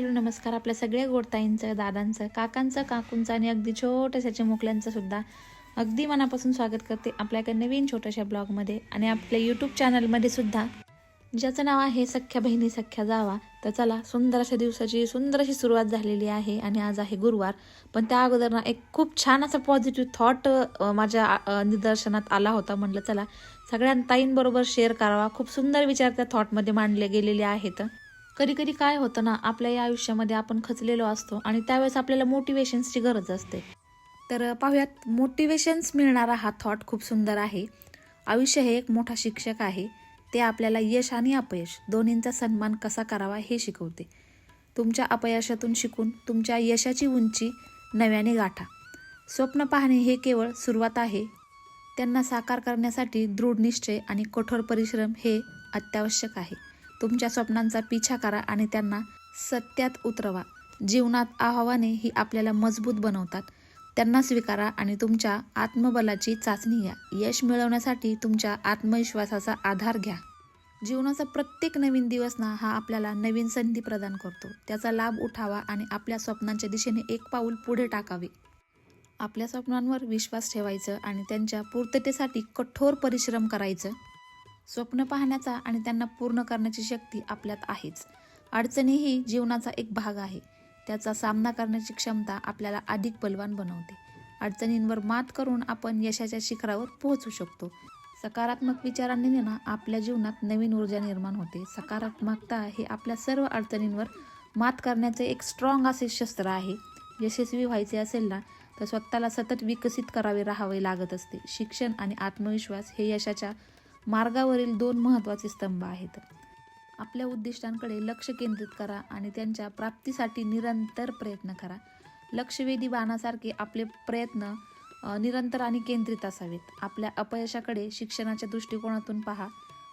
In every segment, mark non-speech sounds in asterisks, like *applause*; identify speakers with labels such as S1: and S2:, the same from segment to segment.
S1: Hello नमस्कार आपल्या सगळ्या गोडताईंचं दादांचं काकांचं काकूंचं आणि अगदी छोट्याशा चिमुकल्यांचं सुद्धा अगदी मनापासून स्वागत करते आपल्या एका नवीन छोट्याशा ब्लॉगमध्ये आणि आपल्या यूट्यूब चॅनलमध्ये सुद्धा. ज्याचं नाव आहे सख्या बहिणी सख्या जावा. तर चला सुंदर अशा दिवसाची सुंदर अशी सुरुवात झालेली आहे आणि आज आहे गुरुवार. पण त्या अगोदर ना एक खूप छान असा पॉझिटिव्ह थॉट माझ्या निदर्शनात आला होता. म्हटलं चला सगळ्या ताईंबरोबर शेअर करावा. खूप सुंदर विचार त्या थॉटमध्ये मांडले गेलेले आहेत. कधी कधी काय होतं ना आपल्या या आयुष्यामध्ये आपण खचलेलो असतो आणि त्यावेळेस आपल्याला मोटिवेशन्सची गरज असते. तर पाहूयात मोटिवेशन्स मिळणारा हा थॉट खूप सुंदर आहे. आयुष्य हे एक मोठा शिक्षक आहे. ते आपल्याला यश आणि अपयश दोन्हींचा सन्मान कसा करावा हे शिकवते. तुमच्या अपयशातून शिकून तुमच्या यशाची उंची नव्याने गाठा. स्वप्न पाहणे हे केवळ सुरुवात आहे. त्यांना साकार करण्यासाठी दृढ निश्चय आणि कठोर परिश्रम हे अत्यावश्यक आहे. तुमच्या स्वप्नांचा पिछा करा आणि त्यांना सत्यात उतरवा. जीवनात आव्हाने ही आपल्याला मजबूत बनवतात. त्यांना स्वीकारा आणि तुमच्या आत्मबलाची चाचणी घ्या. यश मिळवण्यासाठी तुमच्या आत्मविश्वासाचा आधार घ्या. जीवनाचा प्रत्येक नवीन दिवस ना हा आपल्याला नवीन संधी प्रदान करतो. त्याचा लाभ उठावा आणि आपल्या स्वप्नांच्या दिशेने एक पाऊल पुढे टाकावे. आपल्या स्वप्नांवर विश्वास ठेवायचं आणि त्यांच्या पूर्ततेसाठी कठोर परिश्रम करायचं. स्वप्न पाहण्याचा आणि त्यांना पूर्ण करण्याची शक्ती आपल्यात आहेच. अडचणी ही जीवनाचा एक भाग आहे. त्याचा सामना करण्याची क्षमता आपल्याला अधिक बलवान बनवते. अडचणींवर मात करून आपण यशाच्या शिखरावर पोहोचू शकतो. सकारात्मक विचारांनी ना आपल्या जीवनात नवीन ऊर्जा निर्माण होते. सकारात्मकता हे आपल्या सर्व अडचणींवर मात करण्याचे एक स्ट्रॉंग असे शस्त्र आहे. यशस्वी व्हायचे असेल ना तर स्वतःला सतत विकसित करावे राहावे लागत असते. शिक्षण आणि आत्मविश्वास हे यशाच्या मार्गावरील दोन महत्त्वाचे स्तंभ आहेत. आपल्या उद्दिष्टांकडे लक्ष केंद्रित करा आणि त्यांच्या प्राप्तीसाठी निरंतर प्रयत्न करा. लक्षवेधी बाणासारखे आपले प्रयत्न निरंतर आणि केंद्रित असावेत. आपल्या अपयशाकडे शिक्षणाच्या दृष्टिकोनातून पहा.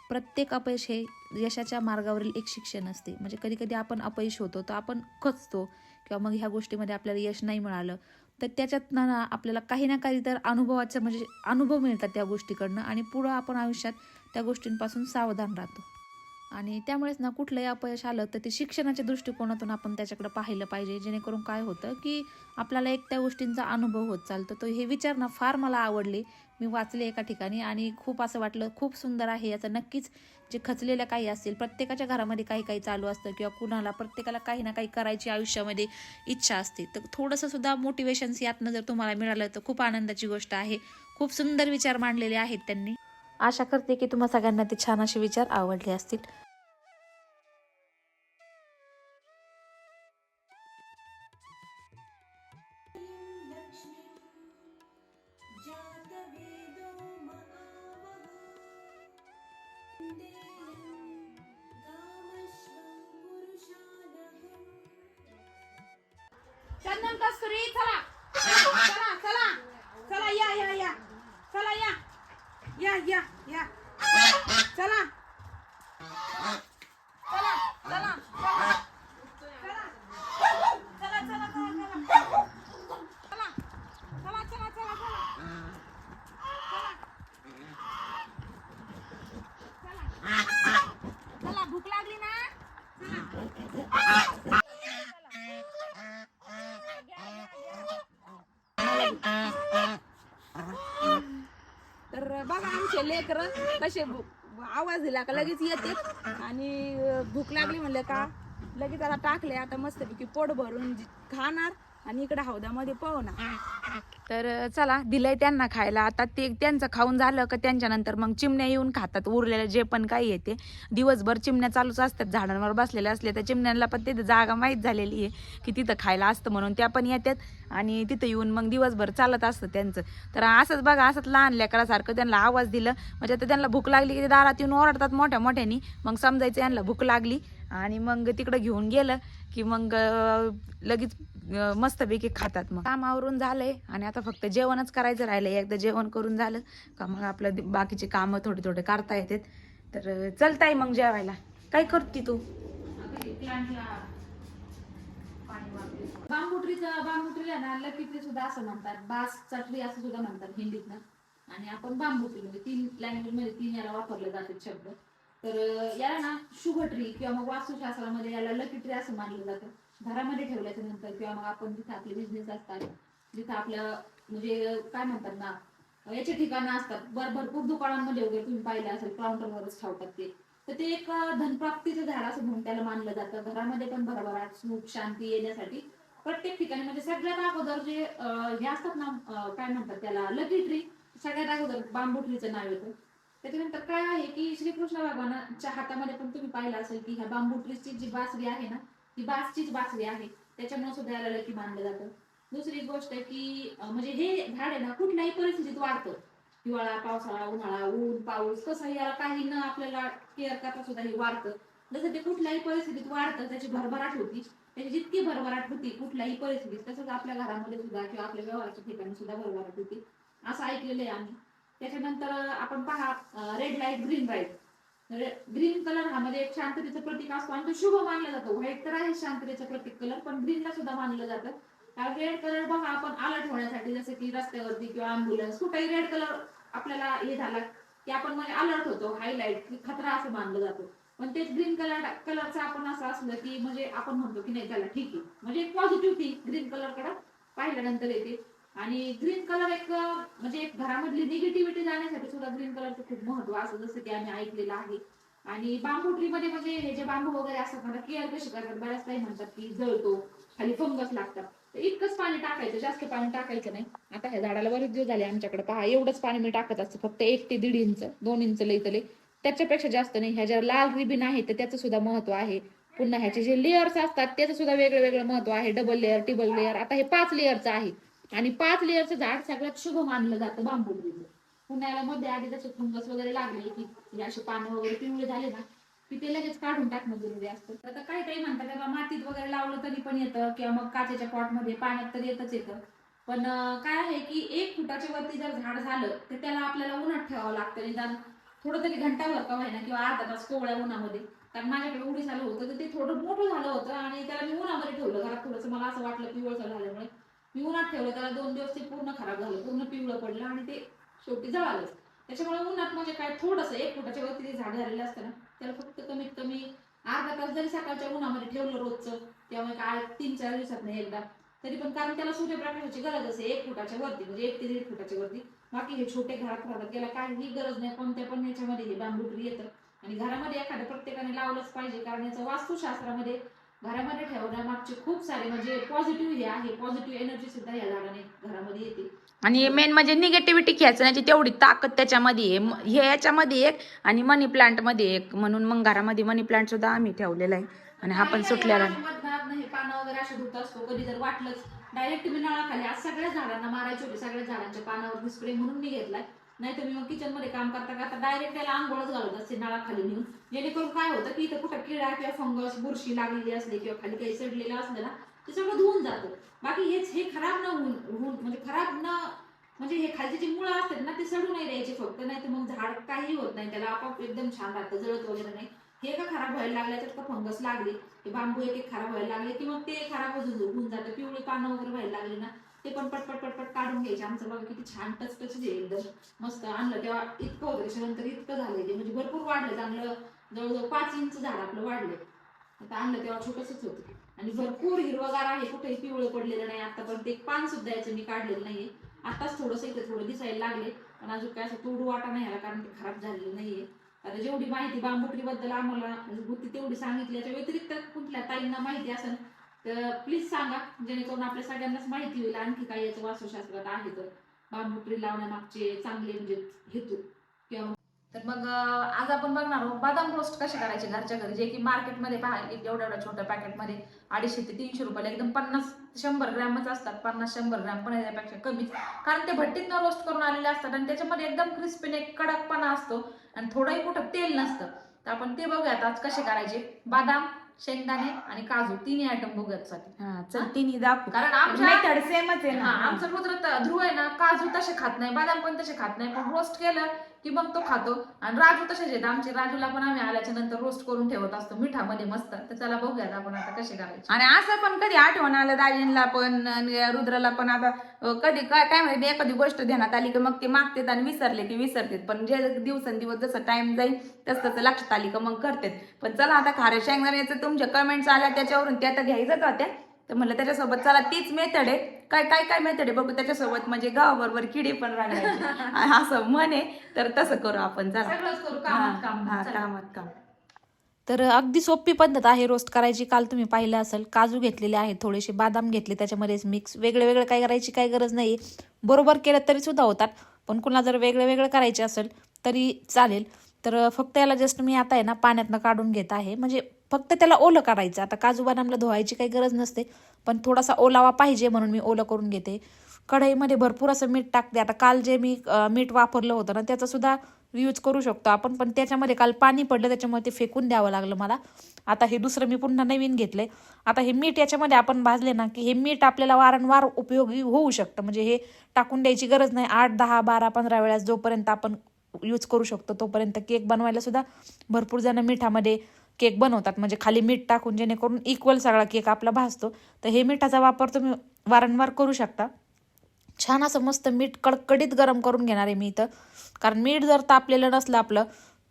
S1: प्रत्येक अपयश हे यशाच्या मार्गावरील एक शिक्षण असते. म्हणजे कधी कधी आपण अपयश होतो तर आपण खचतो किंवा मग ह्या गोष्टीमध्ये आपल्याला यश नाही मिळालं. तर त्याच्यातनं ना आपल्याला काही ना काही तर अनुभवाचं म्हणजे अनुभव मिळतात त्या गोष्टीकडनं आणि पुढं आपण आयुष्यात त्या गोष्टींपासून सावधान राहतो. आणि त्यामुळेच ना कुठलंही अपयश आलं तर ते शिक्षणाच्या दृष्टिकोनातून आपण त्याच्याकडे पाहिलं पाहिजे जेणेकरून काय होतं की आपल्याला एक त्या गोष्टींचा अनुभव होत चालतो. तो हे विचार ना फार मला आवडले मी वाचले एका ठिकाणी आणि खूप असं वाटलं खूप सुंदर आहे. याचं नक्कीच जे खचलेल्या काही असतील प्रत्येकाच्या घरामध्ये काही काही चालू असतं किंवा कुणाला प्रत्येकाला काही ना काही करायची आयुष्यामध्ये इच्छा असते. तर थोडंसं सुद्धा मोटिवेशन्स यातनं जर तुम्हाला मिळालं तर खूप आनंदाची गोष्ट आहे. खूप सुंदर विचार मांडलेले आहेत त्यांनी. आशा करते की तुम्हा सगळ्यांना ते छान असे विचार आवडले असतील.
S2: लेकर कसे भू- आवाज दिला का लगेच येते. आणि भूक लागली म्हणलं का लगेच आता टाकले आता मस्तपैकी पोट भरून खाणार आणि इकडे हौदामध्ये पवणार तर चला दिलंय त्यांना खायला. आता ते त्यांचं खाऊन झालं का त्यांच्यानंतर मग चिमण्या येऊन खातात. उरलेलं जे पण काही येते दिवसभर चिमण्या चालूच असतात. झाडांवर बसलेल्या असल्या तर चिमण्यांना पण तिथं जागा माहीत झालेली आहे की तिथं खायला असतं म्हणून त्या पण येतात आणि तिथं येऊन मग दिवसभर चालत असतं त्यांचं. तर असंच बघा असंच लहान लेकरासारखं त्यांना आवाज दिलं. म्हणजे आता त्यांना भूक लागली की ते दारात येऊन ओरडतात मोठ्या मोठ्यानी मग समजायचं यांना भूक लागली. आणि मग तिकडं घेऊन गेलं की मग लगेच मस्तपैकी खातात मग. काम आवरून झालंय आणि आता फक्त जेवणच करायचं राहिलंय. एकदा जेवण करून झालं का मग आपलं बाकीचे कामं थोडे थोडे करता येतात. तर चलताय मग जेवायला. काय करते तू? बांबुट्रीचं बांबुट्रीला ना लकी सुद्धा असं म्हणतात. बास चटरी असं सुद्धा म्हणतात हिंदीतनं आणि आपण बांबुटरी म्हणजे तीन लँग्वेजमध्ये तीन याला वापरले जातात शब्द. तर याला ना शुभ ट्री किंवा मग वास्तुशास्त्रामध्ये याला लकी ट्री असं मानलं जातं.
S1: घरामध्ये ठेवल्याच्या नंतर किंवा मग आपण जिथे आपले बिझनेस असतात जिथं आपलं म्हणजे काय म्हणतात ना याचे ठिकाणं असतात भर भरपूर दुकानांमध्ये वगैरे तुम्ही पाहिलं असेल काउंटरवरच ठेवतात ते. तर ते एक धनप्राप्तीचं झाड असं म्हणून त्याला मानलं जातं. घरामध्ये पण भरभराट सुख शांती येण्यासाठी प्रत्येक ठिकाणी म्हणजे सगळ्यात अगोदर जे हे असतात ना काय म्हणतात त्याला लकी ट्री सगळ्यात अगोदर बांबू ट्रीचं नाव येतं. त्याच्यानंतर काय आहे की श्रीकृष्ण भगवानाच्या हातामध्ये पण तुम्ही पाहिलं असेल की ह्या बांबू ट्रीची जी बासरी आहे ना ती बासचीच बासरी आहे. त्याच्यामुळे सुद्धा याला लकी मानलं जातं. दुसरी गोष्ट आहे की म्हणजे हे झाड आहे ना कुठल्याही परिस्थितीत वाढतं. हिवाळा पावसाळा उन्हाळा ऊन पाऊस कसं याला काही न आपल्याला केअर करता सुद्धा हे वाढतं. जसं ते कुठल्याही परिस्थितीत वाढतं त्याची भरभराट होती. त्याची जितकी भरभराट होती कुठल्याही परिस्थितीत तसंच आपल्या घरामध्ये सुद्धा किंवा आपल्या व्यवहाराच्या ठिकाणी सुद्धा भरभराट होती. असं ऐकलेलं आहे आम्ही. त्याच्यानंतर आपण पहा red light green light green colour हा म्हणजे एक शांततेचं प्रतीक असतो आणि तो शुभ मानला जातो. व्हाईट तर आहे शांततेचं प्रतीक कलर पण ग्रीनला सुद्धा मानलं जातं. रेड कलर बघा आपण अलर्ट होण्यासाठी जसं की रस्त्यावरती किंवा अँब्युलन्स कुठेही रेड कलर आपल्याला हे झाला की आपण म्हणजे अलर्ट होतो हायलाईट की खतरा असं मानलं जातो. पण तेच ग्रीन कलर कलरचं आपण असं असलं की म्हणजे आपण म्हणतो की नाही त्याला ठीक आहे. म्हणजे पॉझिटिव्ह पॉझिटिव्हिटी ग्रीन कलरकडे पाहिल्यानंतर येते. आणि ग्रीन कलर एक म्हणजे एक घरामधली निगेटिव्हिटी जाण्यासाठी सुद्धा ग्रीन कलरचं खूप महत्त्व असं जसं की आम्ही ऐकलेलं आहे. आणि बांबू ट्रीमध्ये म्हणजे हे जे बांबू वगैरे असतात ना केअर कशी करतात? बऱ्याच काही म्हणतात की जळतो खाली फंगस लागतात. तर इतकंच पाणी टाकायचं जास्त पाणी टाकायचं नाही. आता ह्या झाडाला बरेच दिवस झाले आमच्याकडे पहा एवढंच पाणी मी टाकत असतं फक्त एक ते दीड इंच दोन इंच लईतले त्याच्यापेक्षा जास्त नाही. ह्या ज्या लाल रिबिन आहे तर त्याचं सुद्धा महत्त्व आहे. पुन्हा ह्याचे जे लेअर्स असतात त्याचं सुद्धा वेगळं वेगळं महत्त्व आहे. डबल लेअर टिबल लेअर आता हे पाच लेअरचं आहे. आणि पाच लेअरचं झाड सगळ्यात शुभ मानलं जातं बांबू पुण्याला मध्ये आधी त्याचे फुंगस वगैरे लागले की असे पानं वगैरे पिवळे झाले ना की ते लगेच काढून टाकणं जरुरी असतं. तर काही काही म्हणतात बाबा मातीत वगैरे लावलं तरी पण येतं किंवा मग काचेच्या पॉटमध्ये पाण्यात तर येतच येतं. पण काय आहे की एक फुटाच्या वरती जर झाड झालं तर त्याला आपल्याला उन्हात ठेवावं लागतं. निदान थोडं तरी घंटाभर का व्हायना किंवा अर्धा तास कोवळ्या उन्हामध्ये कारण माझ्याकडे उडीस आलं होतं तर ते थोडं मोठं झालं होतं आणि त्याला मी उन्हामध्ये ठेवलं. घरात थोडंसं मला असं वाटलं पिवळचं झाल्यामुळे. उन्हात ठेवलं त्याला दोन दिवस ते पूर्ण खराब झालं पूर्ण पिवळं पडलं आणि ते शेवटी जळालंच. त्याच्यामुळे उन्हात म्हणजे काय थोडंसं एक फुटाच्या वरती ते झाड झालेलं असतं ना त्याला फक्त कमीत कमी अर्धा तास जरी सकाळच्या उन्हामध्ये ठेवलं रोजचं त्यामुळे काय तीन चार दिवसात नाही एकदा तरी पण कारण त्याला सूर्यप्रकाशाची गरज असते एक फुटाच्या वरती म्हणजे एक ते दीड फुटाच्या वरती. बाकी हे छोटे घरात राहतात त्याला काही गरज नाही कोणत्या पण याच्यामध्ये हे बांबू ट्री येतं. आणि घरामध्ये एखादं प्रत्येकाने लावलंच पाहिजे कारण याचं वास्तुशास्त्रामध्ये घरामध्ये ठेवण्यामागचे खूप सारे म्हणजे पॉझिटिव्ह हे आहे. पॉझिटिव्ह एनर्जी सुद्धा या झाडाने घरामध्ये येते.
S2: आणि मेन म्हणजे निगेटिव्हिटी खेचण्याची तेवढी ताकद त्याच्यामध्ये आहे. हे याच्यामध्ये एक आणि मनी प्लांटमध्ये एक. म्हणून मग घरामध्ये मनी प्लांट सुद्धा आम्ही ठेवलेला आहे. आणि हा पण सुटलेला
S1: हे पानं वगैरे असे धुत असतो कधी जर वाटलंच. डायरेक्ट मी नळाखाली आज सगळ्या झाडांना मारायचे होते. सगळ्या झाडांच्या पानावर स्प्रे म्हणून मी घेतलाय. नाही तुम्ही मग किचनमध्ये काम करता करता डायरेक्ट त्याला आंघोळच घालत असते नळाखाली नेऊन. जेणेकरून काय होतं की इथं कुठं किडा किंवा फंगस बुरशी लागलेली असली किंवा खाली काही सडलेलं असलं ना ते सगळं धुवून जातं. बाकी हेच हे खराब न होऊन होऊन म्हणजे खराब न म्हणजे हे खालचे जी मुळं असतात ना ते सडू नाही द्यायचे फक्त नाही तर मग झाड काही होत नाही त्याला आपोआप एकदम छान राहतं जळत वगैरे नाही. हे का खराब व्हायला लागले तर का फंगस लागले हे बांबू एक एक खराब व्हायला लागले की मग ते खराब होऊन होऊन जातं पिवळी पानं वगैरे व्हायला लागले ना ते पण पटपट पटपट काढून घ्यायचे. आमचं बघा किती छान टचटच जे एकदम मस्त आणलं. तेव्हा इतकं होतं त्याच्यानंतर इतकं झालंय ते. म्हणजे भरपूर वाढलं. चांगलं जवळजवळ पाच इंच झाड आपलं वाढलंय आता आणलं तेव्हा छोटंसंच होतं. आणि भरपूर हिरवगार आहे. कुठेही पिवळं पडलेलं नाही. आतापर्यंत एक पान सुद्धा याचं मी काढलेलं नाहीये. आताच थोडंसं इथे थोडं दिसायला लागले. पण अजून काय असं तोडू वाटा नाही आला कारण ते खराब झालेलं नाहीये. आता जेवढी माहिती बांबुटरी बद्दल आम्हाला म्हणजे होती तेवढी सांगितली. याच्या व्यतिरिक्त कुठल्या ताईंना माहिती असेल तर प्लीज सांगा जेणेकरून आपल्या सगळ्यांनाच माहिती होईल आणखी काही याचं वास्तुशास्त्रात आहे तर. बांबुटरी लावण्यामागचे चांगले म्हणजे हेतू किंवा तर मग आज आपण बघणार आहोत बदाम रोस्ट कसे करायचे घरच्या घरी? जे की मार्केटमध्ये पहा एक एवढ्या एवढ्या छोट्या पॅकेटमध्ये अडीचशे ते तीनशे रुपयाला एकदम पन्नास शंभर ग्रॅमच असतात. पन्नास शंभर ग्रॅम पण याच्यापेक्षा कमीच. कारण ते भट्टीतनं रोस्ट करून आलेले असतात आणि त्याच्यामध्ये एकदम क्रिस्पीने कडकपणा असतो आणि थोडंही कुठं तेल नसतं. तर आपण ते बघूयात आज कसे करायचे. बदाम शेंगदाणे आणि काजू तिन्ही आयटम बघूयात
S2: हा चल तिन्ही दाखव.
S1: कारण आमच्या
S2: मेथड सेमच आहे
S1: हा
S2: ना
S1: आमचं रुद्र त- ध्रुव आहे ना काजू तसे खात नाही बदाम पण तसे खात नाही पण रोस्ट केलं की मग तो खातो. आणि राजू तसेच आहेत आमचे राजूला पण आम्ही आल्याच्यानंतर रोस्ट करून ठेवत असतो मिठामध्ये मस्त. तर चला बघूयात आपण आता कसे करायचे.
S2: आणि असं पण कधी आठवण आलं दाजींला पण आणि रुद्रला पण आता कधी काय काय माहिती एखादी गोष्ट ध्यानात आली की मग ते मागतात आणि विसरले की विसरतात. पण जे दिवसेंदिवस जसं टाइम जाईल तसं तसं लक्षात आली का मग करतात. पण चला आता खारे शेंगदाण्याचं तुमच्या कमेंट्स आल्या त्याच्यावरून त्या तर घ्यायच्याच होत्या. तर म्हणलं त्याच्यासोबत चला तीच मेथड आहे. काय काय काय मेथड आहे? बघू त्याच्यासोबत म्हणजे गावाबरोबर किडी पण राहण्याची *laughs* असं म्हणे. तर तसं करू आपण चला. हा, कामात काम.
S1: तर अगदी सोपी पद्धत आहे रोस्ट करायची. काल तुम्ही पाहिलं असेल काजू घेतलेले आहेत थोडेसे बादाम घेतले त्याच्यामध्येच मिक्स वेगळे वेगळे काय करायची काही गरज नाही बरोबर केलं तरी सुद्धा होतात पण कुणाला जर वेगळं वेगळं करायचे असेल तरी चालेल. तर फक्त याला जस्ट मी आता आहे ना पाण्यातनं काढून घेत आहे. म्हणजे फक्त त्याला ओलं करायचं. आता काजू बदामला धुवायची काही गरज नसते पण थोडासा ओलावा पाहिजे म्हणून मी ओलं करून घेते. कढईमध्ये भरपूर असं मीठ टाकते. आता काल जे मी मीठ वापरलं होतं ना त्याचा सुद्धा यूज करू शकतो. आपण पण त्याच्यामध्ये काल पाणी पडलं त्याच्यामुळे ते फेकून द्यावं लागलं मला. आता हे दुसरं मी पुन्हा नवीन घेतलंय. आता हे मीठ याच्यामध्ये आपण भाजले ना की हे मीठ आपल्याला वारंवार उपयोगी होऊ शकतं. म्हणजे हे टाकून द्यायची गरज नाही. आठ दहा बारा पंधरा वेळा जोपर्यंत आपण यूज करू शकतो तोपर्यंत केक बनवायला सुद्धा भरपूर जण मिठामध्ये केक बनवतात. म्हणजे खाली मीठ टाकून जेणेकरून इक्वल सगळा केक आपला भाजतो. तर हे मिठाचा वापर तुम्ही वारंवार करू शकता. छान असं मस्त मीठ कडकडीत गरम करून घेणार आहे मी इथं. कारण मीठ जर तापलेलं नसलं आपलं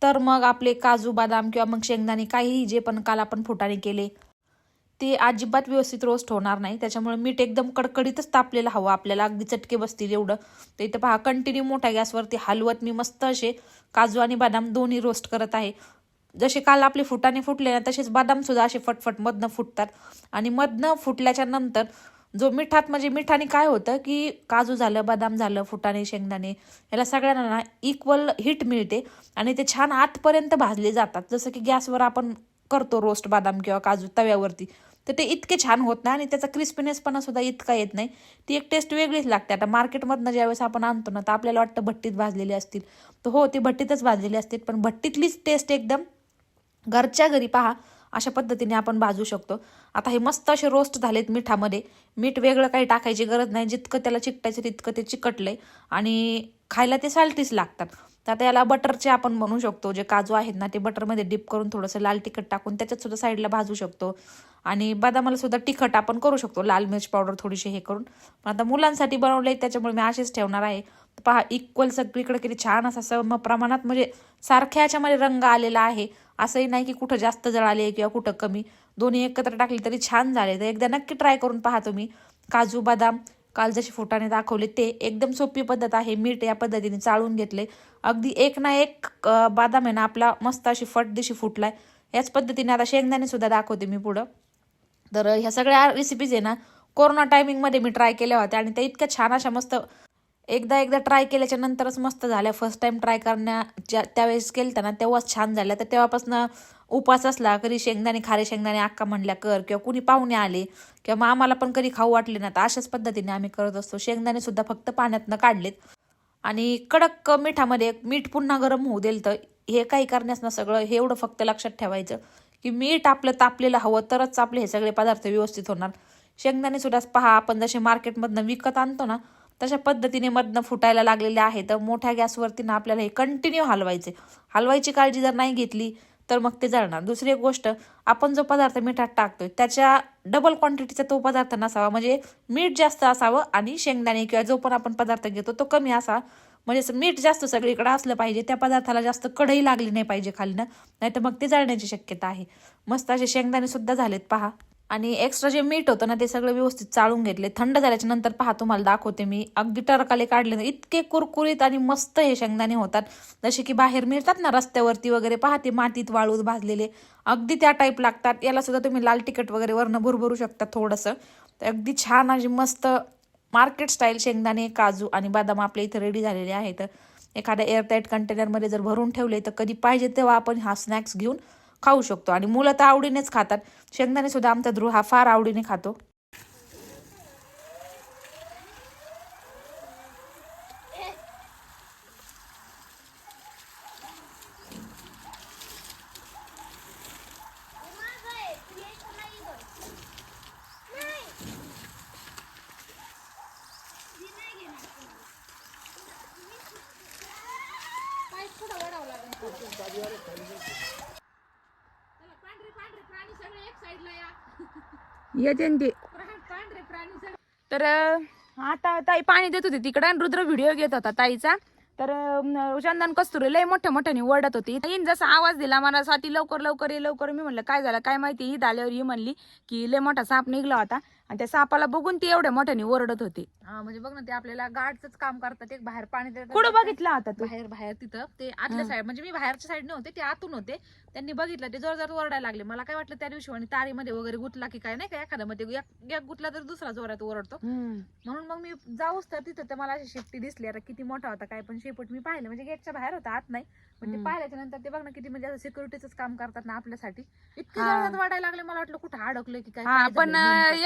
S1: तर मग आपले काजू बदाम किंवा मग शेंगदाणे काहीही जे पण काल आपण फुटाणे केले ते अजिबात व्यवस्थित रोस्ट होणार नाही. त्याच्यामुळे मीठ एकदम कडकडीतच तापलेलं हवं आपल्याला. अगदी चटके बसतील एवढं. तर इथं पहा कंटिन्यू मोठ्या गॅसवरती हलवत मी मस्त असे काजू आणि बदाम दोन्ही रोस्ट करत आहे. जसे काल आपले फुटाणे फुटले ना तसेच बदामसुद्धा असे फटफट मधनं फुटतात. आणि मधनं फुटल्याच्या नंतर जो मिठात म्हणजे मिठाने काय होतं की काजू झालं बदाम झालं फुटाणे शेंगदाणे याला सगळ्यांना ना इक्वल हिट मिळते आणि ते छान आतपर्यंत भाजले जातात. जसं की गॅसवर आपण करतो रोस्ट बदाम किंवा काजू तव्यावरती तर ते इतके छान होत नाही आणि त्याचा क्रिस्पीनेसपणा सुद्धा इतका येत नाही. ती एक टेस्ट वेगळीच लागते. आता मार्केटमधनं ज्यावेळेस आपण आणतो ना तर आपल्याला वाटतं भट्टीत भाजलेली असतील. तर हो ती भट्टीतच भाजलेली असतील पण भट्टीतलीच टेस्ट एकदम. घरच्या घरी पहा अशा पद्धतीने आपण भाजू शकतो. आता हे मस्त असे रोस्ट झालेत मिठामध्ये. मीठ वेगळं काही टाकायची गरज नाही. जितकं त्याला चिकटायचं तितकं ते चिकटलंय. आणि खायला ते साल्टीस लागतात. तर आता याला बटरचे आपण बनवू शकतो. जे काजू आहेत ना ते बटरमध्ये डिप करून थोडंसं लाल तिखट टाकून त्याच्यात सुद्धा साईडला भाजू शकतो. आणि बदामाला सुद्धा तिखट आपण करू शकतो लाल मिरची पावडर थोडीशी हे करून. पण आता मुलांसाठी बनवलं आहे त्याच्यामुळे मी असेच ठेवणार आहे. पहा इक्वल सगळीकडे किती छान असं सम प्रमाणात म्हणजे सारख्या याच्यामध्ये रंग आलेला आहे. असंही नाही की कुठं जास्त जळाले किंवा कुठं कमी. दोन्ही एकत्र टाकले तरी छान झाले. तर एकदा नक्की ट्राय करून पहा तुम्ही. काजू बदाम काल जशी फुटाने दाखवले ते एकदम सोपी पद्धत आहे. मीठ या पद्धतीने चाळून घेतले. अगदी एक ना एक बदाम आहे ना आपला मस्त अशी फट दिशी फुटलाय याच पद्धतीने आता शेंगदाणे सुद्धा दाखवते मी पुढं. तर ह्या सगळ्या रेसिपीज आहे ना कोरोना टायमिंगमध्ये मी ट्राय केल्या होत्या आणि त्या इतक्या छान अशा मस्त एकदा एकदा ट्राय केल्याच्या नंतरच मस्त झाल्या. फर्स्ट टाइम ट्राय करण्याच्या त्यावेळेस केलं ना तेव्हाच छान झाल्या. तर तेव्हापासून उपास असला कधी शेंगदाणे खारे शेंगदाणे अक्का म्हणल्या कर. किंवा कुणी पाहुणे आले किंवा मग आम्हाला पण कधी खाऊ वाटले ना तर अशाच पद्धतीने आम्ही करत असतो. शेंगदाणे सुद्धा फक्त पाण्यातनं काढलेत. आणि कडक मिठामध्ये मीठ पुन्हा गरम होऊ देईल तर हे काही करण्यास ना सगळं हे एवढं फक्त लक्षात ठेवायचं. की मीठ आपलं तापलेलं हवं तरच आपले हे सगळे पदार्थ व्यवस्थित होणार. शेंगदाणे सुद्धा पहा आपण जसे मार्केटमधनं विकत आणतो ना तशा पद्धतीने मधनं फुटायला लागलेले आहे. तर मोठ्या गॅसवरती ना आपल्याला हे कंटिन्यू हलवायचे. हलवायची काळजी जर नाही घेतली तर मग ते जळणार. दुसरी एक गोष्ट आपण जो पदार्थ मिठात टाकतोय त्याच्या डबल क्वांटिटीचा तो पदार्थ नसावा. म्हणजे मीठ जास्त असावं आणि शेंगदाणे किंवा जो पण आपण पदार्थ घेतो तो कमी असावा म्हणजे असं मीठ जास्त सगळीकडं असलं पाहिजे त्या पदार्थाला जास्त कढई लागली नाही पाहिजे खालीनं नाही तर मग ते जाळण्याची शक्यता आहे. मस्त असे शेंगदाणे सुद्धा झालेत पहा. आणि एक्स्ट्रा जे मीठ होतं ना ते सगळं व्यवस्थित चाळून घेतले. थंड झाल्याच्यानंतर पहा तुम्हाला दाखवते मी. अगदी टरकाले काढले इतके कुरकुरीत आणि मस्त हे शेंगदाणे होतात. जसे की बाहेर मिळतात ना रस्त्यावरती वगैरे पहा ते मातीत वाळूत भाजलेले. अगदी त्या टाईप लागतात. याला सुद्धा तुम्ही लाल तिखट वगैरे वरनं भरभरू शकता थोडंसं. तर अगदी छान अशी मस्त मार्केट स्टाईल शेंगदाणे काजू आणि बदाम आपल्या इथे रेडी झालेले आहेत. एखाद्या एअरटाईट कंटेनरमध्ये जर भरून ठेवले तर कधी पाहिजे तेव्हा आपण हा स्नॅक्स घेऊन खाऊ शकतो. आणि मुलं तर आवडीनेच खातात. शेंगदाणे सुद्धा आमचा ध्रुव हा फार आवडीने खातो.
S2: येते ते तर आता ताई पाणी देत होती तिकडे आणि रुद्र व्हिडिओ घेत होता ताईचा. तर अं, चंदन कस्तुरी लय मोठ्या मोठ्याने ओरडत होती. ताईन जसा आवाज दिला मला साठी लवकर लवकर ये लवकर मी म्हणलं काय झालं? काय माहिती? ही आल्यावर ही म्हणली की लय मोठा साप निघला होता. आणि त्या सापाला बघून ती एवढ्या मोठ्याने ओरडत होती.
S1: हा म्हणजे बघ ना ते आपल्याला गार्डच काम करतात. एक बाहेर पाणी देतात
S2: कुठं बघितला होता तू?
S1: बाहेर बाहेर तिथं. ते आतल्या साईड म्हणजे मी बाहेरच्या साईड नव्हते ते आतून होते. त्यांनी बघितलं ते जोर जोर ओरडायला लागले. मला काय वाटलं त्या दिवशी आणि तारीमध्ये वगैरे गुतला की काय नाही का एखाद्या मध्ये एक गुतला तर दुसरा जोरात ओरडतो. म्हणून मग मी जाऊच तर तिथं तर मला अशी शेपटी दिसली. आता किती मोठा होता काय पण शेपूट मी पाहिलं. म्हणजे गेटच्या बाहेर होता आत नाही. पण ते. पाहिल्याच्या नंतर ते बघ ना किती म्हणजे सिक्युरिटीच काम करतात ना आपल्यासाठी. इतके. जोरात वाढायला लागले मला वाटलं कुठं अडकलोय की काय
S2: पण.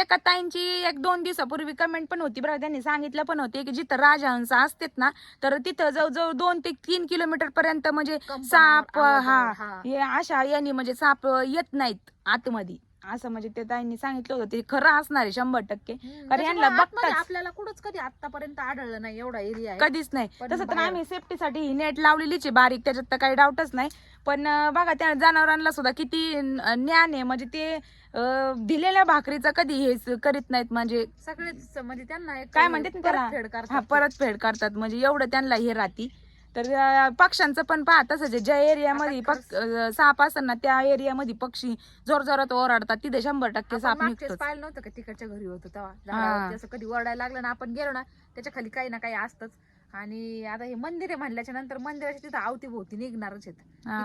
S2: एका ताईंची एक दोन दिवसापूर्वी कमेंट पण होती बरं त्यांनी सांगितलं पण होते की जिथं राजहंस असतात ना तर तिथं जवळजवळ दोन ते तीन किलोमीटर पर्यंत म्हणजे साप हा
S1: हा.
S2: हे अशा यांनी म्हणजे साप येत नाहीत आतमध्ये असं म्हणजे ते ताईंनी सांगितलं होतं ते खरं असणार आहे शंभर टक्के. कारण
S1: त्याच्यामुळे
S2: यांना
S1: आतमध्ये
S2: बघताच.
S1: आपल्याला कुठंच कधी आतापर्यंत आढळलं नाही एवढा एरिया आहे.
S2: कधीच नाही.
S1: पण
S2: तसं तर
S1: बाहेर-
S2: आम्ही सेफ्टीसाठी ही नेट लावलेलीच आहे बारीक त्याच्यात तर काही डाऊटच नाही. पण अं, बघा त्या जनावरांना सुद्धा किती अं, ज्ञान आहे. म्हणजे ते अं, दिलेल्या भाकरीचं कधी हे करीत नाहीत. म्हणजे
S1: सगळेच म्हणजे त्यांना एक
S2: काय म्हणतात ना त्याला?
S1: परतफेड
S2: हा. परत फेड करतात. म्हणजे एवढं त्यांना हे राहती. तर पक्ष्यांचं पण पहा तसंच आहे. ज्या एरियामध्ये पक- साप असतात ना त्या एरियामध्ये पक्षी जोर जोरात ओरडतात. तिथे शंभर टक्के साप
S1: पाहिलं नव्हतं का तिकडच्या घरी होतो तेव्हा? असं कधी ओरडायला लागलं ना आपण गेलो ना त्याच्याखाली काही ना काही असतंच. आणि आता हे मंदिर आहे म्हणल्याच्या नंतर मंदिराच्या तिथं आवती भोवती निघणारच आहेत.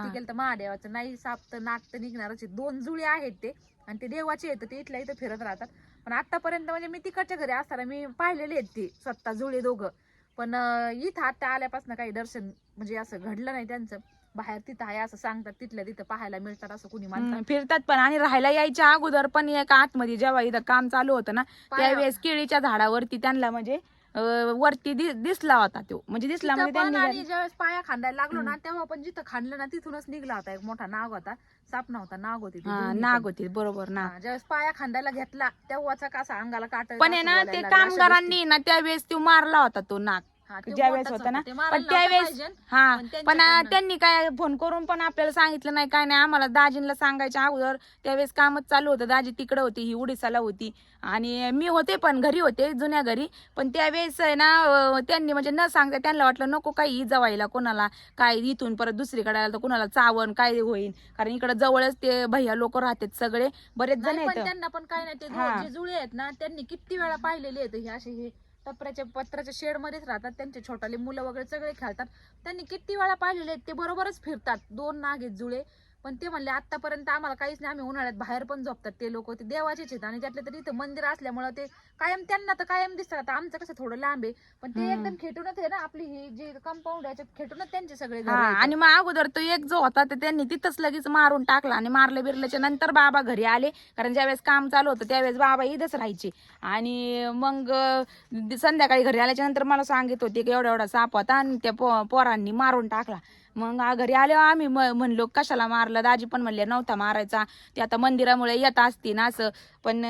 S1: किती गेलं तर महादेवाचं नाही साप तर नाक तर निघणारच आहेत. दोन जुळे आहेत ते आणि ते देवाचे आहेत ते इथल्या इथं फिरत राहतात. पण आतापर्यंत म्हणजे मी तिकडच्या घरी असताना मी पाहिलेले आहेत ते स्वतः जुळे दोघं. पण इथं आता आल्यापासून काही दर्शन म्हणजे असं घडलं नाही त्यांचं. बाहेर तिथं आहे असं सांगतात तिथल्या तिथं पाहायला मिळतात असं कुणी म्हणतात.
S2: फिरतात पण आणि राहायला यायच्या अगोदर पण एक आतमध्ये जेव्हा इथं काम चालू होतं ना त्यावेळेस केळीच्या झाडावरती त्यांना म्हणजे अं, वरती दि- दिसला होता तो. म्हणजे दिसला
S1: तिथं
S2: म्हणजे
S1: आणि ज्यावेळेस पाया खांदायला लागलो ना तेव्हा पण जिथं खांदलं ना तिथूनच निघला होता एक मोठा नाग होता. साप नव्हता नाग होती ती
S2: हा,
S1: दोन्ही
S2: नाग
S1: पण.
S2: होती बरोबर ना.
S1: हा, ज्यावेळेस पाया खांदायला घेतला तेव्हाचा कसा अंगाला काट
S2: पण आहे ना ते कामगारांनी ना त्यावेळेस तो मारला होता तो नाग. ज्यावेळेस होता ना पण त्यावेळेस हा
S1: पण
S2: त्यांनी काय फोन करून पण आपल्याला सांगितलं नाही काय नाही आम्हाला दाजींना सांगायच्या अगोदर त्यावेळेस कामच चालू होतं. दाजी तिकडे होती ही उडीसाला होती. आणि मी होते पण घरी होते जुन्या घरी. पण त्यावेळेस आहे ना त्यांनी म्हणजे न सांगता त्यांना वाटलं नको काही जवायला कोणाला. काय इथून परत दुसरीकडे आलं तर कोणाला चावण काय होईल कारण इकडे जवळच ते भैया लोक राहतात सगळे. बरेच जण आहेत
S1: त्यांना पण काय नाही ते जुळे आहेत ना त्यांनी किती वेळा पाहिलेले आहेत हे असे हे. टपऱ्याच्या पत्राच्या शेडमध्येच राहतात. त्यांचे छोटाले मुलं वगैरे सगळे खेळतात. त्यांनी किती वेळा पाहिलेले आहेत ते बरोबरच फिरतात. दोन नाग आहेत जुळे. पण ते म्हणले आतापर्यंत आम्हाला काहीच नाही आम्ही उन्हाळ्यात बाहेर पण झोपतात ते लोक ते देवाचेच आहेत. आणि त्यातले तर इथं मंदिर असल्यामुळे ते कायम त्यांना तर कायम दिसतात. आता आमचं कसं थोडं लांब आहे पण ते. एकदम खेटूनच आहे ना आपली ही जी कंपाऊंड याच्यात खेटूनच त्यांचे सगळे घर
S2: हा
S1: आहेत.
S2: आणि मग अगोदर तो एक जो होता ते त्यांनी तिथंच लगेच मारून टाकला आणि मारले बिरल्याच्या नंतर बाबा घरी आले. कारण ज्यावेळेस काम चालू होतं त्यावेळेस बाबा इथंच राहायचे. आणि मग अं, संध्याकाळी घरी आल्याच्यानंतर मला सांगित होते की एवढा एवढा साप होता आणि त्या पो- पोरांनी मारून टाकला. मग घरी आल्यावर आम्ही म- म्हणलो कशाला मारलं? दाजी पण म्हणले नव्हता मारायचा. ते आता मंदिरामुळे येत असतील असं. पण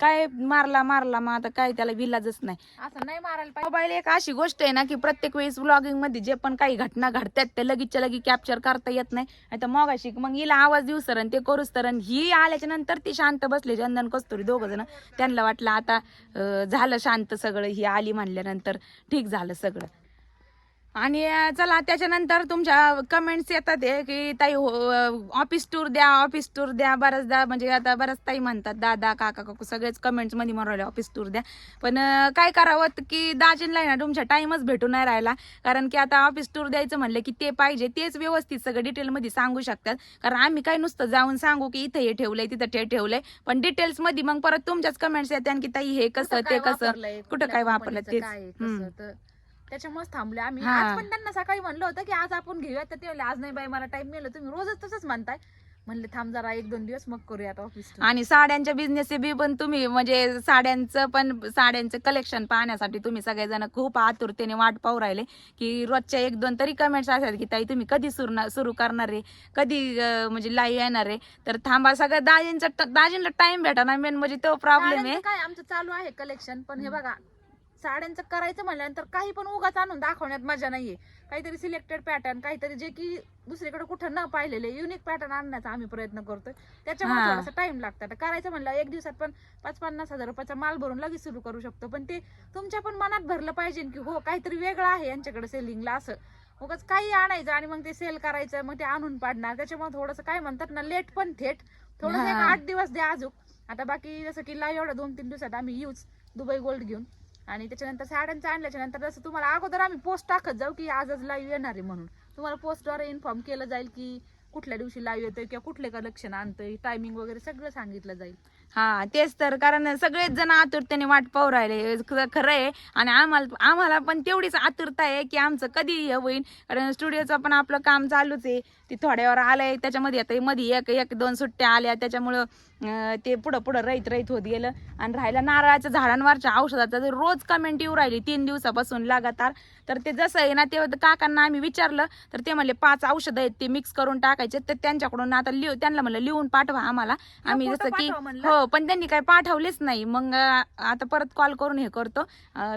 S2: काय मारला मारला मग आता काय त्याला विलाजच नाही.
S1: असं नाही मारायला पाहिजे.
S2: मोबाईल एक अशी गोष्ट आहे ना की प्रत्येक वेळेस व्लॉगिंगमध्ये जे पण काही घटना घडतात ते लगेचच्या लगी कॅप्चर करता येत नाही. आता मगाशी मग हिला आवाज देऊ सरण ते करूच तर ही आल्याच्यानंतर ती शांत बसले चंदन कस्तुरी दोघ जण. त्यांना वाटलं आता झालं शांत सगळं ही आली म्हणल्यानंतर ठीक झालं सगळं. आणि चला त्याच्यानंतर तुमच्या कमेंट्स येतात हे की ताई ऑफिस टूर द्या ऑफिस टूर द्या बऱ्याचदा म्हणजे आता बऱ्याच ताई म्हणतात दादा काका काकू सगळेच कमेंट्समध्ये म्हणून ऑफिस टूर द्या. पण काय करावं की दाजींना ना तुमच्या टाइमच भेटून नाही राहिला. कारण की आता ऑफिस टूर द्यायचं म्हणलं की ते पाहिजे तेच व्यवस्थित सगळं डिटेलमध्ये सांगू शकतात. कारण आम्ही काय नुसतं जाऊन सांगू की इथे हे ठेवलंय तिथं ते ठेवलंय. पण डिटेल्समध्ये मग परत तुमच्याच कमेंट्स येतात की ताई हे कसं ते कसं कुठं काय वापरलं तेच.
S1: त्याच्यामुळेच थांबले आम्ही.
S2: हा.
S1: आज पण त्यांना सकाळी म्हणलं होतं की आज आपण घेऊया तर ते म्हणले, आज नाही बाई मला टाइम मिळाला. तुम्ही रोजच तसंच म्हणताय. म्हणले थांब जरा एक दोन दिवस मग करूयात ऑफिस
S2: आणि साड्यांच्या बिझनेस बी पण तुम्ही म्हणजे साड्यांचं पण साड्यांचं कलेक्शन पाहण्यासाठी तुम्ही सगळेजण खूप आतुरतेने वाट पाहू राहिले की रोजच्या एक दोन तरी कमेंट्स असतात की ताई तुम्ही कधी सुरू सुरू करणार आहे? कधी अं, म्हणजे लाईव्ह येणार आहे? तर थांबा सगळं दाजींचा दाजींना टाइम भेटा ना मेन म्हणजे तो प्रॉब्लेम आहे.
S1: काय आमचं चालू आहे कलेक्शन पण हे बघा साड्यांचं करायचं म्हणल्यानंतर काही पण उगाच आणून दाखवण्यात मजा नाहीये. काहीतरी सिलेक्टेड पॅटर्न काहीतरी जे की दुसरीकडे कुठं न पाहिलेले युनिक पॅटर्न आणण्याचा आम्ही प्रयत्न करतोय. त्याच्यामुळे
S2: हा.
S1: थोडासा टाइम लागतं. आता करायचं म्हणलं एक दिवसात पण पाच पन्नास हजार रुपयाचा माल भरून लगेच सुरू करू शकतो. पण ते तुमच्या पण मनात भरलं पाहिजे की हो काहीतरी वेगळं आहे यांच्याकडे सेलिंगला असं. उगाच काही आणायचं आणि मग ते सेल करायचं मग ते आणून पाडणार. त्याच्यामुळे थोडंसं काय म्हणतात ना लेट पण थेट. थोडंसं एक
S2: हा.
S1: आठ दिवस द्या अजून. आता बाकी जसं की लाईव्ह एवढ्या दोन तीन दिवसात आम्ही येऊच दुबई गोल्ड घेऊन. आणि त्याच्यानंतर साड्यांचं आणल्याच्या नंतर जसं तुम्हाला अगोदर आम्ही पोस्ट टाकत जाऊ की आजच लाईव्ह येणार आहे म्हणून. तुम्हाला पोस्टद्वारे इन्फॉर्म केलं जाईल की कुठल्या दिवशी लाईव्ह येतोय किंवा कुठले कलेक्शन आणतोय टायमिंग वगैरे सगळं सांगितलं जाईल.
S2: हा तेच तर कारण सगळेच जण आतुरतेने वाट पाहू राहिले खरं आहे. आणि आम्हाला आम्हाला पण तेवढीच आतुरता आहे की आमचं कधी हे होईल. कारण स्टुडिओचं पण आपलं काम चालूच आहे. ती थोड्यावर आलंय त्याच्यामध्ये आता मध्ये एक एक दोन सुट्ट्या आल्या त्याच्यामुळं ते पुढं पुढं रहित रहित होत गेलं आणि राहिलं नारळाच्या झाडांवरच्या औषधाचा जर रोज कमेंट येऊ राहिली तीन दिवसापासून लगातार तर ते जसं आहे ना ते काकांना आम्ही विचारलं तर ते म्हणले पाच औषधं आहेत ते मिक्स करून टाकायचे तर त्यांच्याकडून आता लिहू त्यांना म्हणलं लिहून पाठवा आम्हाला आम्ही जसं की. हो पण त्यांनी काही पाठवलेच नाही मग आता परत कॉल करून हे करतो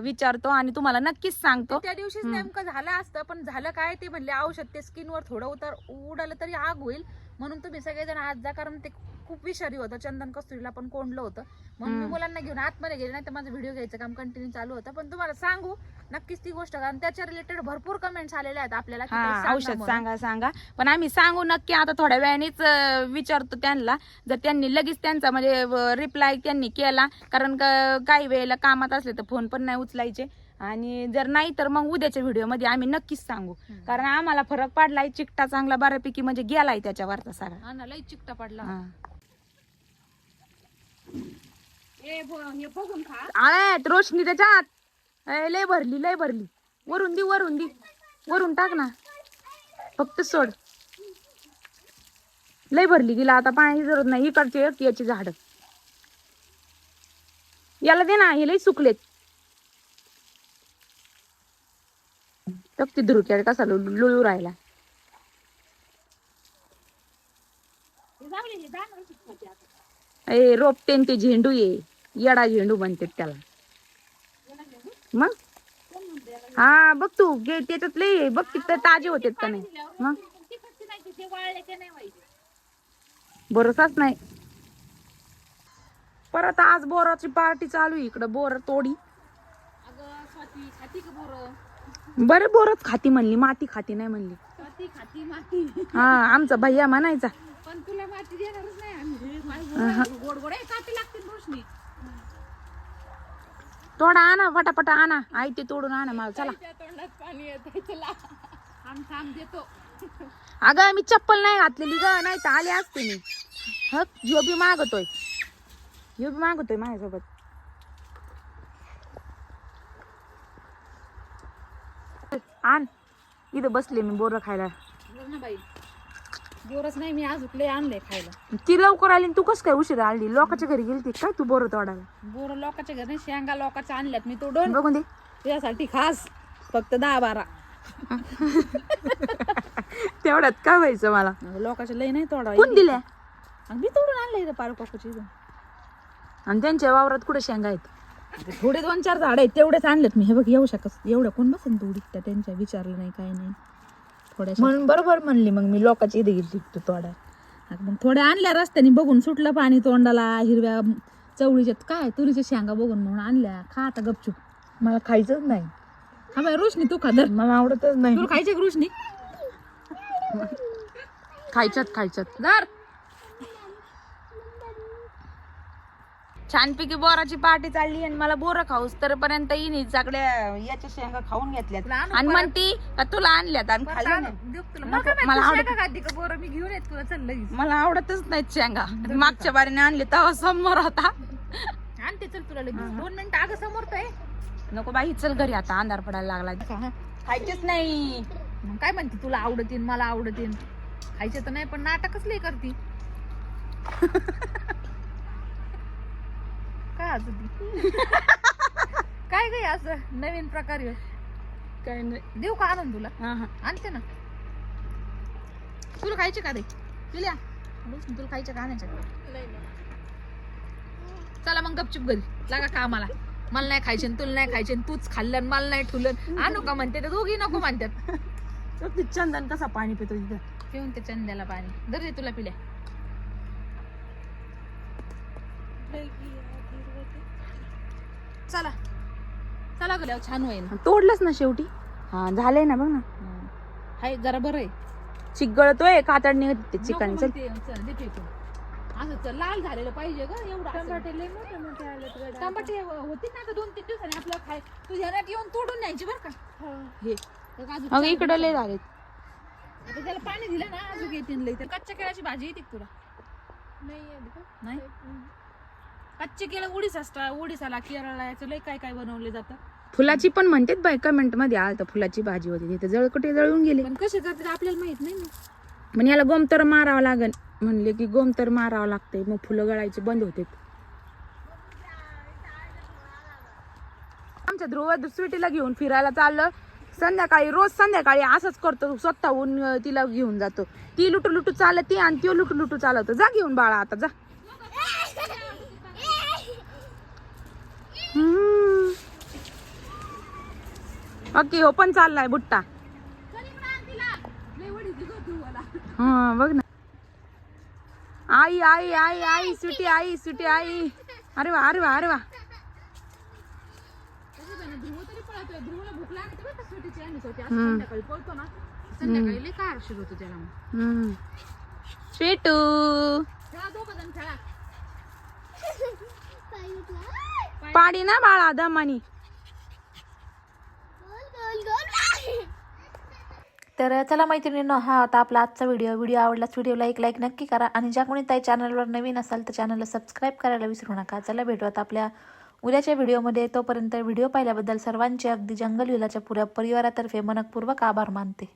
S2: विचारतो आणि तुम्हाला नक्कीच सांगतो
S1: त्या दिवशीच
S2: हम्म.
S1: नेमकं झालं असतं पण झालं काय ते म्हणले औषध ते स्किनवर थोडं उतर उडालं तरी आग होईल. म्हणून तुम्ही सगळेजण आज जा कारण ते खूप विषारी होतं. चंदन कस्तुरीला पण कोंडलं होतं. म्हणून मी. मुलांना घेऊन आतमध्ये गेले नाही तर माझं व्हिडिओ घ्यायचं काम कंटिन्यू चालू होतं. पण तुम्हाला सांगू नक्कीच ती गोष्ट कारण त्याच्या रिलेटेड भरपूर कमेंट्स आलेल्या आहेत आपल्याला की ताई
S2: हा
S1: सांगा
S2: औषध
S1: म्हणून.
S2: सांगा सांगा. पण आम्ही सांगू नक्की आता थोड्या वेळानेच अं, विचारतो त्यांना. जर त्यांनी लगेच त्यांचा म्हणजे रिप्लाय त्यांनी केला कारण का- काही वेळेला कामात असले तर फोन पण नाही उचलायचे. आणि जर नाही तर मग उद्याच्या व्हिडिओमध्ये आम्ही नक्कीच सांगू. कारण आम्हाला फरक पडलाय चिकटा चांगला बऱ्यापैकी म्हणजे गेलाय त्याच्यावरचा सगळा
S1: ना लई चिकटा पडला.
S2: आळ्यात रोशनी त्याच्यात. लय भरली लय भरली. वरून दी वरून दी. वरून टाक ना. फक्त सोड. लय भरली गेला आता पाण्याची जरूरत नाही. इकडचे एक याची झाड. याला दे ना हे लय सुकलेत. टक्ती धुरक्यात कसा लु- लुळू राहिला. ए रोपटेन ते झेंडू ये. येडा झेंडू म्हणतात त्याला. मग? हा बघ तू गे त्याच्यात लय बघ तिथं ताजे होते का नाही. मग? भरोसाच नाही. परत आज बोराची पार्टी चालू आहे. इकडं बोर तोडी.
S3: बोर?
S2: बरे बोरच खाती म्हणली माती खाती नाही म्हणली.
S3: स्वाती खाती माती.
S2: हा आमचा भैया म्हणायचा.
S3: पण तुला माती देणारच नाही आम्ही. माझी गोड गोड आहे काठी लागते रोशनी.
S2: तोडा आणा पटापटा आणा. आई ते तोडून आणा मला. चला.
S3: त्या तोंडात पाणी येत चला. थांब थांब देतो.
S2: अगं मी चप्पल नाही घातलेली ग नाही तर आले असते मी. ह? ह्यो बी मागतोय. ह्यो बी मागतोय माझ्यासोबत. आण. इथं बसले मी बोर खायला.
S3: बोल ना बाई. बोरच नाही मी आज उकले आणले खायला.
S2: ती लवकर आली आणि तू कस काय उशीर आली? लोकांच्या घरी गेली काय तू बोर तोडायला?
S3: बोर लोकांच्या घरी शेंगा लोकांच्या आणल्यात मी तोडून.
S2: बघून दे.
S3: तुझ्यासाठी खास फक्त दहा बारा *laughs*
S2: तेवढ्यात काय व्हायचं मला?
S3: लोकांच्या लय नाही तोडा
S2: कोण दिल्या?
S3: मी तोडून आणलं इथं पारू काकूची इथून
S2: आणि त्यांच्या वावरात कुठे शेंगा आहेत?
S3: थोडे दोन चार झाड आहेत तेवढेच आणलेत मी. हे बघ येऊ शकत एवढं कोण बसेल तोडी त्या त्यांच्या विचारलं नाही काय नाही. थोड्याशा
S2: म्हणून बरोबर म्हणली मग मी लोकांची इथे गेली तू
S3: आता मग थोड्या आणल्या रस्त्याने बघून सुटलं पाणी तोंडाला हिरव्या चवळीच्या काय तुरीच्या शेंगा बघून म्हणून आणल्या. खा आता गपचूप.
S2: मला खायचंच नाही.
S3: हा बाई रोशनी तू खा धर.
S2: मला आवडतच नाही.
S3: तुला खायचे रोशनी?
S2: खायच्यात खायच्यात.
S3: धर.
S2: छानपैकी बोराची पार्टी चालली आणि मला बोरं खाऊस तर पर्यंत येईन सगळ्या याच्या शेंगा खाऊन घेतल्यात
S1: तुला आणू परत?
S2: म्हणती का तुला आणल्यात आणि
S1: परत
S2: खाल्ल्या
S1: आणू.
S2: नाही
S1: देऊ तुला.
S2: नको,
S1: मला काय
S2: मला
S1: माहिती,
S2: आवडत-
S1: शेंगा खाती का बोरं? मी घेऊन येत तुला चल लगेच
S2: मला आवडतच नाहीत शेंगा मागच्या बारीने आणले तेव्हा समोर होता
S1: आणते चल तुला लगेच दोन मिनिटं अगं समोर तर आहे.
S2: नको बाई चल घरी आता अंधार पडायला लागला? खायचेच नाही
S1: मग काय म्हणते तुला आवडतीन मला आवडतीन खायचे तर नाही पण नाटकच लय करती *laughs* काय असं ती? *laughs* काय काय असं नवीन प्रकार ह्यो?
S2: काय नाही.
S1: देऊ का आणून तुला?
S2: हा, हा.
S1: आणते ना. तुला खायचे का रे? पिल्या? बस, तुला खायचे का आणायचे? चला मग गपचूप घरी. लागा कामाला. मला नाही खायचे तुला नाही खायचे तूच खाल्लं आणि मला नाही ठुलं. आणू का म्हणते ते दोघी नको म्हणतात. *laughs*
S2: ते चंदन कसा पाणी पितो तिथं
S1: पिऊन ते चंद्याला पाणी. दर दे तुला पिल्या. चला. चला गेल्यावर छान होईल
S2: तोडलंच ना शेवटी. हा झालंय ना बघ ना.
S1: हाय जरा बरं आहे.
S2: चिकगळतोय कातड निघत ते
S1: नको
S2: चिकन
S1: मग ते, चल, दे फेकून. असं चल, लाल झालेलं पाहिजे ग एवढं टमाटे मोठे मोठे टमाटे होती ना आता दोन तीन दिवसांनी आपलं खाय तुझ्या घरात येऊन तोडून न्यायची बरं का? हे. हे काजू
S2: अगं
S1: चार
S2: इकडं लय झाले
S1: आता त्याला पाणी दिलं ना अजून तर. कच्च्या केळाची भाजी येते का तुला. नाही. कच्चे केळं उडीस असतात उडीसाला केरळला याचं लय काय काय बनवले जातं.
S2: फुलाची पण म्हणतात बाई कमेंटमध्ये आलं फुलाची भाजी होती. तिथे जळकटे जळून गेले.
S1: पण कसे करतात आपल्याला माहीत नाही ना.
S2: याला गोमतर मारावं लागन. म्हणले की गोमतर मारावं लागतंय. मग फुलं गळायचे बंद होते. आमच्या ध्रुव स्वीटीला घेऊन फिरायला चाललं. संध्याकाळी रोज संध्याकाळी असंच करतो. स्वतःहून अं, तिला घेऊन जातो. ती लुटू लुटू चालती आणि तो लुटू लुटू चालवतो. जा घेऊन बाळा आता जा. *laughs* ओके हो पण चाललाय बुट्टा. हा बघ ना. आई आई आई आई सुटी आई. सुटी आई. अरे वा अरे वा अरे वा.
S1: तरी पळतोय. ध्रुवला भूक लागते बरं का सुटीची आणि सुटी असं संध्याकाळी पळतो ना संध्याकाळी लय काय आळशी होतो त्याला मग
S2: हम्म. स्वीटू
S1: खेळा दोघं जण खेळा
S2: पाडी ना बाळा दमानी
S1: तर चला मैत्रिणींनो हा आता आपला आजचा व्हिडिओ. व्हिडिओ आवडलाच व्हिडिओला एक लाईक नक्की करा. आणि ज्या कोणी ताई चॅनलवर नवीन असाल तर चॅनलला सबस्क्राईब करायला विसरू नका. चला भेटू आता आपल्या उद्याच्या व्हिडिओमध्ये तोपर्यंत व्हिडिओ पाहिल्याबद्दल सर्वांचे अगदी जंगल विलाच्या पुऱ्या परिवारातर्फे मनपूर्वक आभार मानते.